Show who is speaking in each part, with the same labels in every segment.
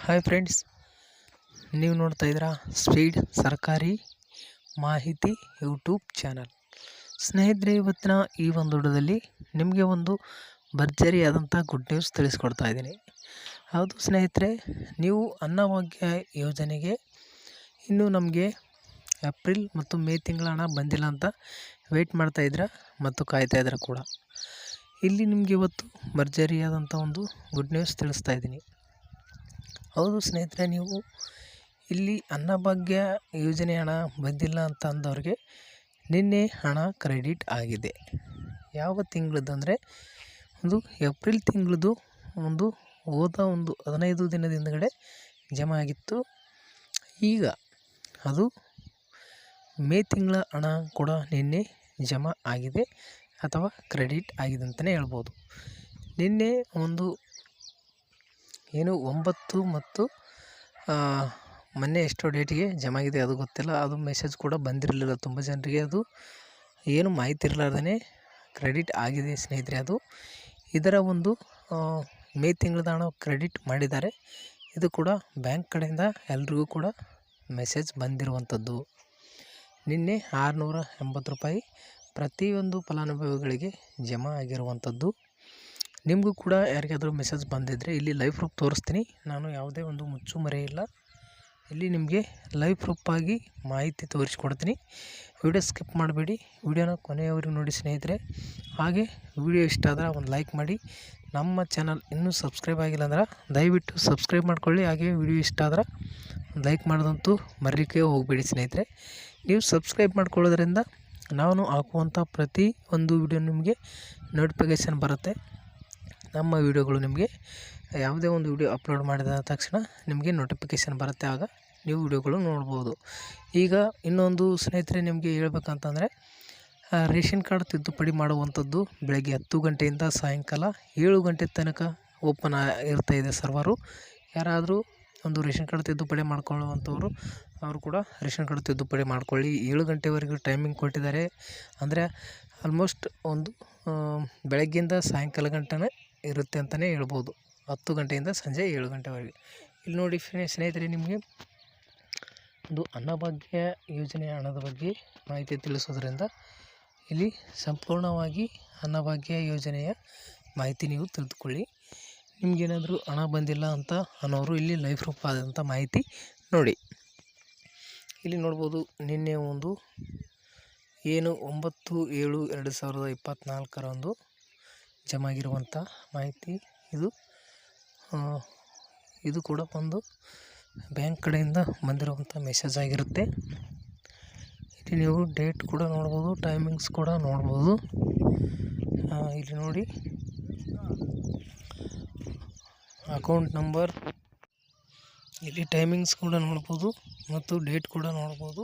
Speaker 1: Hi friends ನೀವು ನೋಡ್ತಾ ಇದ್ದೀರಾ ಸ್ಪೀಡ್ ಸರ್ಕಾರಿ ಮಾಹಿತಿ ಯೂಟ್ಯೂಬ್ ಚಾನಲ್ ಸ್ನೇಹಿತರೆ, ಇವತ್ತಿನ ಈ ಒಂದು ಹುಡುಗದಲ್ಲಿ ನಿಮಗೆ ಒಂದು ಭರ್ಜರಿಯಾದಂಥ ಗುಡ್ ನ್ಯೂಸ್ ತಿಳಿಸ್ಕೊಡ್ತಾ ಇದ್ದೀನಿ. ಹೌದು ಸ್ನೇಹಿತರೆ, ನೀವು ಅನ್ನಭಾಗ್ಯ ಯೋಜನೆಗೆ ಇನ್ನೂ ನಮಗೆ ಏಪ್ರಿಲ್ ಮತ್ತು ಮೇ ತಿಂಗಳ ಹಣ ಬಂದಿಲ್ಲ ಅಂತ ವೆಯ್ಟ್ ಮಾಡ್ತಾ ಇದ್ದೀರಾ ಮತ್ತು ಕಾಯ್ತಾ ಇದ್ದೀರಾ ಕೂಡ. ಇಲ್ಲಿ ನಿಮಗೆ ಇವತ್ತು ಭರ್ಜರಿಯಾದಂಥ ಒಂದು ಗುಡ್ ನ್ಯೂಸ್ ತಿಳಿಸ್ತಾ ಇದ್ದೀನಿ. ಹೌದು ಸ್ನೇಹಿತರೆ, ನೀವು ಇಲ್ಲಿ ಅನ್ನಭಾಗ್ಯ ಯೋಜನೆ ಹಣ ಬಂದಿಲ್ಲ ಅಂತ ಅಂದವ್ರಿಗೆ ನಿನ್ನೆ ಹಣ ಕ್ರೆಡಿಟ್ ಆಗಿದೆ. ಯಾವ ತಿಂಗಳದ್ದು ಅಂದರೆ ಒಂದು ಏಪ್ರಿಲ್ ತಿಂಗಳದ್ದು ಒಂದು ಹೋದ ಒಂದು ಹದಿನೈದು ದಿನದ ಹಿಂದ್ಗಡೆ ಜಮಾ ಆಗಿತ್ತು. ಈಗ ಅದು ಮೇ ತಿಂಗಳ ಹಣ ಕೂಡ ನಿನ್ನೆ ಜಮಾ ಆಗಿದೆ ಅಥವಾ ಕ್ರೆಡಿಟ್ ಆಗಿದೆ ಅಂತಲೇ ಹೇಳ್ಬೋದು. ನಿನ್ನೆ ಒಂದು ಏನು ಒಂಬತ್ತು ಮತ್ತು ಮೊನ್ನೆ ಎಷ್ಟೋ ಡೇಟಿಗೆ ಜಮಾ ಆಗಿದೆ ಅದು ಗೊತ್ತಿಲ್ಲ. ಅದು ಮೆಸೇಜ್ ಕೂಡ ಬಂದಿರಲಿಲ್ಲ ತುಂಬ ಜನರಿಗೆ. ಅದು ಏನು ಮಾಹಿತಿ ಇರಲಾರ್ದೇ ಕ್ರೆಡಿಟ್ ಆಗಿದೆ ಸ್ನೇಹಿತರೆ ಅದು. ಇದರ ಒಂದು ಮೇ ತಿಂಗಳದ ಹಣ ಕ್ರೆಡಿಟ್ ಮಾಡಿದ್ದಾರೆ. ಇದು ಕೂಡ ಬ್ಯಾಂಕ್ ಕಡೆಯಿಂದ ಎಲ್ರಿಗೂ ಕೂಡ ಮೆಸೇಜ್ ಬಂದಿರುವಂಥದ್ದು. ನಿನ್ನೆ ಆರುನೂರ ಎಂಬತ್ತು ರೂಪಾಯಿ ಪ್ರತಿಯೊಂದು ಫಲಾನುಭವಿಗಳಿಗೆ ಜಮಾ ಆಗಿರುವಂಥದ್ದು. ನಿಮಗೂ ಕೂಡ ಯಾರಿಗಾದರೂ ಮೆಸೇಜ್ ಬಂದಿದ್ದರೆ ಇಲ್ಲಿ ಲೈವ್ ಪ್ರೂಫ್ ತೋರಿಸ್ತೀನಿ. ನಾನು ಯಾವುದೇ ಒಂದು ಮುಚ್ಚುಮರೆ ಇಲ್ಲ. ಇಲ್ಲಿ ನಿಮಗೆ ಲೈವ್ ಪ್ರೂಫಾಗಿ ಮಾಹಿತಿ ತೋರಿಸ್ಕೊಡ್ತೀನಿ. ವಿಡಿಯೋ ಸ್ಕಿಪ್ ಮಾಡಬೇಡಿ. ವಿಡಿಯೋನ ಕೊನೆಯವರೆಗೂ ನೋಡಿ ಸ್ನೇಹಿತರೆ. ಹಾಗೆ ವಿಡಿಯೋ ಇಷ್ಟ ಆದರೆ ಒಂದು ಲೈಕ್ ಮಾಡಿ. ನಮ್ಮ ಚಾನಲ್ ಇನ್ನೂ ಸಬ್ಸ್ಕ್ರೈಬ್ ಆಗಿಲ್ಲ ಅಂದ್ರೆ ದಯವಿಟ್ಟು ಸಬ್ಸ್ಕ್ರೈಬ್ ಮಾಡ್ಕೊಳ್ಳಿ. ಹಾಗೆ ವಿಡಿಯೋ ಇಷ್ಟ ಆದ್ರೆ ಲೈಕ್ ಮಾಡೋದಂತೂ ಮರೀಕೆ ಹೋಗಬೇಡಿ ಸ್ನೇಹಿತರೆ. ನೀವು ಸಬ್ಸ್ಕ್ರೈಬ್ ಮಾಡ್ಕೊಳ್ಳೋದ್ರಿಂದ ನಾನು ಹಾಕುವಂಥ ಪ್ರತಿ ಒಂದು ವಿಡಿಯೋ ನಿಮಗೆ ನೋಟಿಫಿಕೇಷನ್ ಬರುತ್ತೆ. ನಮ್ಮ ವೀಡಿಯೋಗಳು ನಿಮಗೆ ಯಾವುದೇ ಒಂದು ವಿಡಿಯೋ ಅಪ್ಲೋಡ್ ಮಾಡಿದ ತಕ್ಷಣ ನಿಮಗೆ ನೋಟಿಫಿಕೇಷನ್ ಬರುತ್ತೆ. ಆಗ ನೀವು ವಿಡಿಯೋಗಳು ನೋಡ್ಬೋದು. ಈಗ ಇನ್ನೊಂದು ಸ್ನೇಹಿತರೆ ನಿಮಗೆ ಹೇಳ್ಬೇಕಂತಂದರೆ ರೇಷನ್ ಕಾರ್ಡ್ ತಿದ್ದುಪಡಿ ಮಾಡುವಂಥದ್ದು ಬೆಳಗ್ಗೆ ಹತ್ತು ಗಂಟೆಯಿಂದ ಸಾಯಂಕಾಲ ಏಳು ಗಂಟೆ ತನಕ ಓಪನ್ ಇರ್ತಾ ಇದೆ ಸರ್ವರು. ಯಾರಾದರೂ ಒಂದು ರೇಷನ್ ಕಾರ್ಡ್ ತಿದ್ದುಪಡಿ ಮಾಡ್ಕೊಳ್ಳುವಂಥವ್ರು, ಅವರು ಕೂಡ ರೇಷನ್ ಕಾರ್ಡ್ ತಿದ್ದುಪಡಿ ಮಾಡ್ಕೊಳ್ಳಿ. ಏಳು ಗಂಟೆವರೆಗೂ ಟೈಮಿಂಗ್ ಕೊಟ್ಟಿದ್ದಾರೆ. ಅಂದರೆ ಆಲ್ಮೋಸ್ಟ್ ಒಂದು ಬೆಳಗ್ಗೆಯಿಂದ ಸಾಯಂಕಾಲ ಗಂಟೆ ಇರುತ್ತೆ ಅಂತಲೇ ಹೇಳ್ಬೋದು. ಹತ್ತು ಗಂಟೆಯಿಂದ ಸಂಜೆ ಏಳು ಗಂಟೆವರೆಗೆ. ಇಲ್ಲಿ ನೋಡಿ ಸ್ನೇಹಿತರೆ, ನಿಮಗೆ ಒಂದು ಅನ್ನಭಾಗ್ಯ ಯೋಜನೆಯ ಹಣದ ಬಗ್ಗೆ ಮಾಹಿತಿ ತಿಳಿಸೋದ್ರಿಂದ ಇಲ್ಲಿ ಸಂಪೂರ್ಣವಾಗಿ ಅನ್ನಭಾಗ್ಯ ಯೋಜನೆಯ ಮಾಹಿತಿ ನೀವು ತಿಳಿದುಕೊಳ್ಳಿ. ನಿಮಗೇನಾದರೂ ಹಣ ಬಂದಿಲ್ಲ ಅಂತ ಅನ್ನೋರು ಇಲ್ಲಿ ಲೈಫ್ ಪ್ರೂಫ್ ಆದಂಥ ಮಾಹಿತಿ ನೋಡಿ. ಇಲ್ಲಿ ನೋಡ್ಬೋದು, ನಿನ್ನೆ ಒಂದು ಏನು, ಒಂಬತ್ತು ಏಳು ಎರಡು ಸಾವಿರದ ಇಪ್ಪತ್ತ್ನಾಲ್ಕರಂದು ಜಮಾ ಆಗಿರುವಂಥ ಮಾಹಿತಿ ಇದು. ಇದು ಕೂಡ ಒಂದು ಬ್ಯಾಂಕ್ ಕಡೆಯಿಂದ ಬಂದಿರುವಂಥ ಮೆಸೇಜ್ ಆಗಿರುತ್ತೆ. ಇಲ್ಲಿ ನೀವು ಡೇಟ್ ಕೂಡ ನೋಡ್ಬೋದು, ಟೈಮಿಂಗ್ಸ್ ಕೂಡ ನೋಡ್ಬೋದು. ಇಲ್ಲಿ ನೋಡಿ. ಅಕೌಂಟ್ ನಂಬರ್, ಇಲ್ಲಿ ಟೈಮಿಂಗ್ಸ್ ಕೂಡ ನೋಡ್ಬೋದು ಮತ್ತು ಡೇಟ್ ಕೂಡ ನೋಡ್ಬೋದು.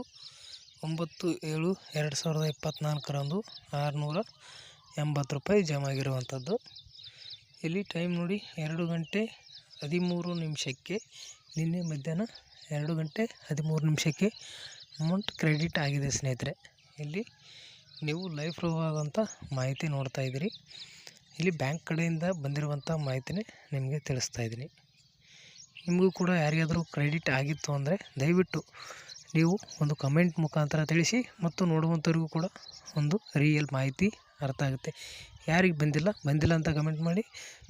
Speaker 1: ಒಂಬತ್ತು ಏಳು ಎರಡು ಸಾವಿರದ ಇಪ್ಪತ್ತ್ನಾಲ್ಕರಂದು ಆರುನೂರ ಎಂಬತ್ತು ರೂಪಾಯಿ ಜಮಾ ಆಗಿರುವಂಥದ್ದು. ಇಲ್ಲಿ ಟೈಮ್ ನೋಡಿ ಎರಡು ಗಂಟೆ ಹದಿಮೂರು ನಿಮಿಷಕ್ಕೆ, ನಿನ್ನೆ ಮಧ್ಯಾಹ್ನ ಎರಡು ಗಂಟೆ ಹದಿಮೂರು ನಿಮಿಷಕ್ಕೆ ಅಮೌಂಟ್ ಕ್ರೆಡಿಟ್ ಆಗಿದೆ ಸ್ನೇಹಿತರೆ. ಇಲ್ಲಿ ನೀವು ಲೈವ್ ಪ್ರೂವ್ ಆಗುವಂಥ ಮಾಹಿತಿ ನೋಡ್ತಾ ಇದ್ದೀರಿ. ಇಲ್ಲಿ ಬ್ಯಾಂಕ್ ಕಡೆಯಿಂದ ಬಂದಿರುವಂಥ ಮಾಹಿತಿನೇ ನಿಮಗೆ ತಿಳಿಸ್ತಾ ಇದ್ದೀನಿ. ನಿಮಗೂ ಕೂಡ ಯಾರಿಗಾದರೂ ಕ್ರೆಡಿಟ್ ಆಗಿತ್ತು ಅಂದರೆ ದಯವಿಟ್ಟು ನೀವು ಒಂದು ಕಮೆಂಟ್ ಮುಖಾಂತರ ತಿಳಿಸಿ ಮತ್ತು ನೋಡುವಂಥವ್ರಿಗೂ ಕೂಡ ಒಂದು ರಿಯಲ್ ಮಾಹಿತಿ ಅರ್ಥ ಆಗುತ್ತೆ. ಯಾರಿಗೆ ಬಂದಿಲ್ಲ? ಬಂದಿಲ್ಲ ಅಂತ ಕಮೆಂಟ್ ಮಾಡಿ.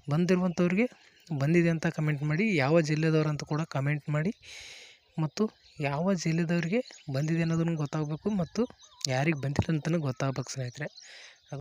Speaker 1: ಬಂದಿರುವಂಥವ್ರಿಗೆ ಬಂದಿದೆ ಅಂತ ಕಮೆಂಟ್ ಮಾಡಿ. ಯಾವ ಜಿಲ್ಲೆದವ್ರು ಅಂತ ಕೂಡ ಕಮೆಂಟ್ ಮಾಡಿ. ಮತ್ತು ಯಾವ ಜಿಲ್ಲೆದವ್ರಿಗೆ ಬಂದಿದೆ ಅನ್ನೋದನ್ನು ಗೊತ್ತಾಗಬೇಕು ಮತ್ತು ಯಾರಿಗೆ ಬಂದಿಲ್ಲ ಅಂತಲೂ ಗೊತ್ತಾಗಬೇಕು ಸ್ನೇಹಿತರೆ.